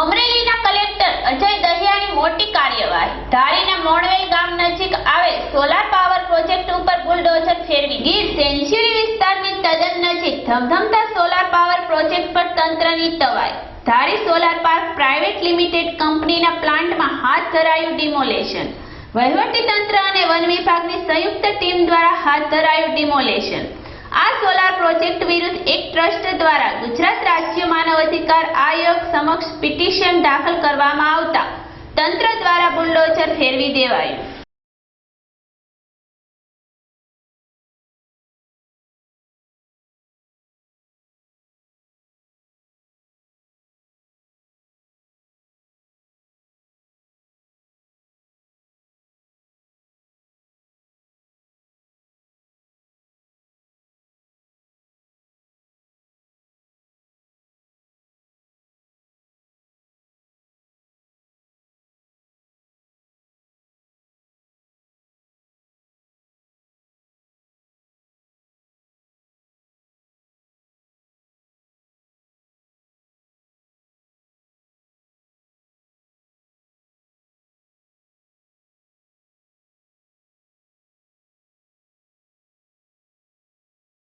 અમરેલીના કલેક્ટર અજય દહિયાની મોટી કાર્યવાહી. ધારીના મોણવેલ ગામ નજીક આવેલ સોલાર પાવર પ્રોજેક્ટ ઉપર બુલડોઝર ફેરવી. ગીર સેન્ચ્યુરી વિસ્તારની તદ્દન નજીક ધમધમતા સોલાર પાવર પ્રોજેક્ટ પર તંત્રની તવાઈ. Dhari solar park private limited કંપનીના પ્લાન્ટમાં હાથ ધરાયું ડિમોલેશન. વહીવટી તંત્ર અને વન વિભાગની સંયુક્ત ટીમ દ્વારા હાથ ધરાયું ડિમોલેશન. આ સોલાર પ્રોજેક્ટ વિરુદ્ધ એક ટ્રસ્ટ દ્વારા ગુજરાત રાજ્ય અધિકાર આયોગ સમક્ષ પિટિશન દાખલ કરવામાં આવતા તંત્ર દ્વારા બુલડોઝર ફેરવી દેવાયું.